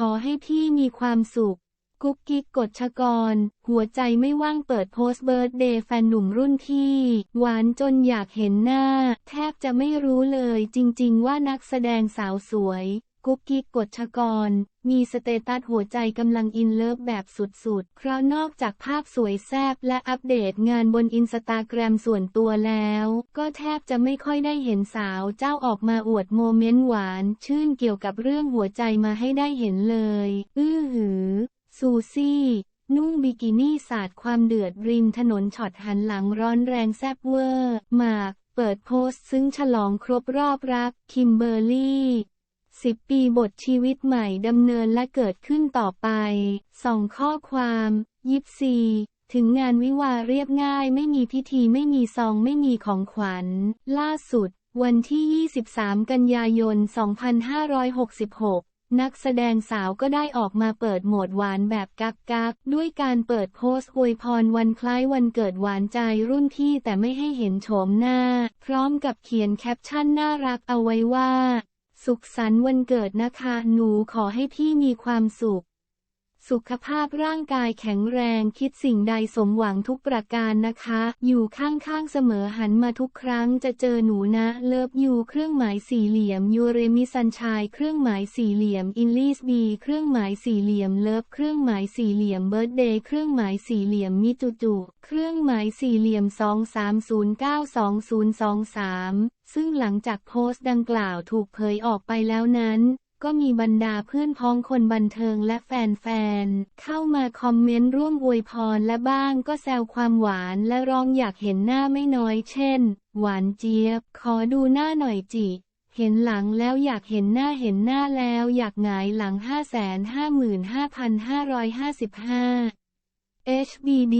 ขอให้พี่มีความสุข กุ๊กกิ๊กกฎชกร หัวใจไม่ว่างเปิดโพสต์เบิร์ดเดย์แฟนหนุ่มรุ่นพี่ หวานจนอยากเห็นหน้า แทบจะไม่รู้เลยจริงๆว่านักแสดงสาวสวย กุ๊กกิ๊กกฎชกร มีสเตตัสหัวใจกำลังอินเลิฟแบบสุดๆ เพราะนอกจากภาพสวยแซบและอัปเดตงานบนอินสตาแกรมส่วนตัวแล้ว ก็แทบจะไม่ค่อยได้เห็นสาวเจ้าออกมาอวดโมเมนต์หวาน ชื่นเกี่ยวกับเรื่องหัวใจมาให้ได้เห็นเลย อื้อหือ ซูซี่นุ่งบิกินี่สาดความเดือดริมถนนช็อตหันหลังร้อนแรงแซบเวอร์ หมาก เปิดโพสต์ซึ่งฉลองครบรอบรัก คิมเบอร์รี่ สิบปีบทชีวิตใหม่ดำเนินและเกิดขึ้นต่อไปสองข้อความ ยิปซีถึงงานวิวาเรียบง่ายไม่มีพิธีไม่มีซองไม่มีของขวัญ ล่าสุด วันที่ 23 กันยายน 2566 นักแสดงสาวก็ได้ออกมาเปิดโหมดหวานแบบกักกักๆด้วยการเปิดโพสต์อวยพรวันคล้ายวันเกิดหวานใจรุ่นพี่แต่ไม่ให้เห็นโฉมหน้า พร้อมกับเขียนแคปชั่นน่ารักเอาไว้ว่า สุขสันต์วันเกิดนะคะ หนูขอให้พี่มีความสุข สุขภาพร่างกายแข็งแรงคิดสิ่งใดสมหวังทุกประการนะคะ อยู่ข้างๆเสมอหันมาทุกครั้งจะเจอหนูนะ เลิฟยูเครื่องหมายสี่เหลี่ยมยูเรมิซันชายเครื่องหมายสี่เหลี่ยมอินลิสบีเครื่องหมายสี่เหลี่ยมเลิฟเครื่องหมายสี่เหลี่ยมเบิร์ดเดย์เครื่องหมายสี่เหลี่ยมมิจูจูเครื่องหมายสี่เหลี่ยมสองสามศูนย์เก้าสองศูนย์สองสามซึ่งหลังจากโพสต์ดังกล่าวถูกเผยออกไปแล้วนั้น ก็มีบรรดาเพื่อนพ้องคนบันเทิงและแฟนๆ เข้ามาคอมเมนต์ร่วมอวยพรและบ้างก็แซวความหวานและร้องอยากเห็นหน้าไม่น้อยเช่น หวานเจี๊ยบ ขอดูหน้าหน่อยจิ เห็นหลังแล้วอยากเห็นหน้าเห็นหน้าแล้วอยากหงายหลัง 555,555 HBD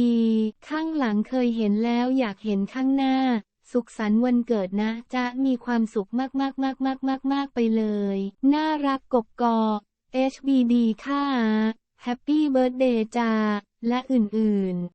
ข้างหลังเคยเห็นแล้วอยากเห็นข้างหน้า สุขสันต์วันเกิดนะจ๊ะมีความสุขมากๆๆๆๆไปเลย น่ารักกบกอ HBD ค่ะแฮปปี้เบิร์ดเดย์จ้าและอื่นๆ